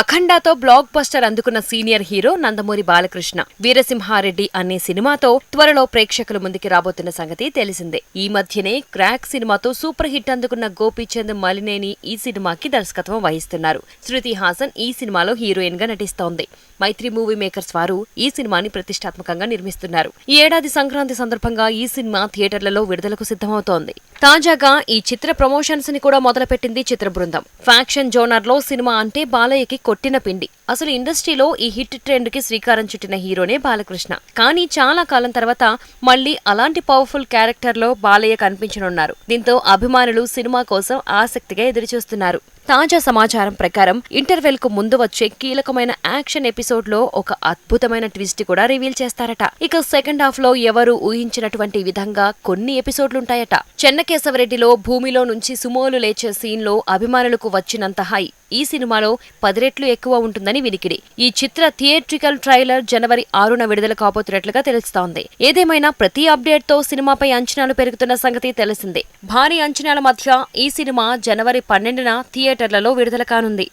అఖండాతో blockbuster అందుకున్న senior hero Nandamuri Balakrishna Veera Simha Reddy అనే సినిమాతో త్వరలో ప్రేక్షకుల ముందుకి రాబోతున్న సంగతి తెలిసిందే. ఈ మధ్యనే క్రాక్ సినిమాతో సూపర్ హిట్ అందుకున్న గోపీచంద్ మలినేని ఈ సినిమాకి దర్శకత్వం వహిస్తున్నారు. శృతి హాసన్ ఈ సినిమాలో హీరోయిన్గా నటిస్తోంది. మైత్రి మూవీ మేకర్స్ వారు ఈ సినిమాని ప్రతిష్టాత్మకంగా నిర్మిస్తున్నారు. ఈ ఏడాది సంక్రాంతి సందర్భంగా ఈ సినిమా థియేటర్లలో విడుదలకు సిద్ధమవుతోంది. తాజాగా ఈ చిత్ర ప్రమోషన్స్ని కూడా మొదలుపెట్టింది చిత్ర బృందం. ఫ్యాక్షన్ జోనర్లో సినిమా అంటే బాలయ్యకి కొట్టిన పిండి. అసలు ఇండస్ట్రీలో ఈ హిట్ ట్రెండ్కి శ్రీకారం చుట్టిన హీరోనే బాలకృష్ణ. కానీ చాలా కాలం తర్వాత మళ్ళీ అలాంటి పవర్ఫుల్ క్యారెక్టర్లో బాలయ్య కనిపించనున్నారు. దీంతో అభిమానులు సినిమా కోసం ఆసక్తిగా ఎదురుచూస్తున్నారు. తాజా సమాచారం ప్రకారం ఇంటర్వెల్కు ముందు వచ్చే కీలకమైన యాక్షన్ ఎపిసోడ్లో ఒక అద్భుతమైన ట్విస్ట్ కూడా రివీల్ చేస్తారట. ఇక సెకండ్ హాఫ్లో ఎవరు ఊహించినటువంటి విధంగా కొన్ని ఎపిసోడ్లుంటాయట. చెన్నకేశవరెడ్డిలో భూమిలో నుంచి సుమోలు లేచే సీన్లో అభిమానులకు వచ్చినంత హై. ఈ సినిమాలో పది రెట్లు ఎక్కువ ఉంటుందని వినికిడి. ఈ చిత్ర థియేట్రికల్ ట్రైలర్ జనవరి ఆరున విడుదల కాబోతున్నట్లుగా తెలుస్తోంది. ఏదేమైనా ప్రతి అప్డేట్తో సినిమాపై అంచనాలు పెరుగుతున్న సంగతి తెలిసిందే. భారీ అంచనాల మధ్య ఈ సినిమా జనవరి పన్నెండున థియేటర్ థియేటర్లలో విడుదల కానుంది.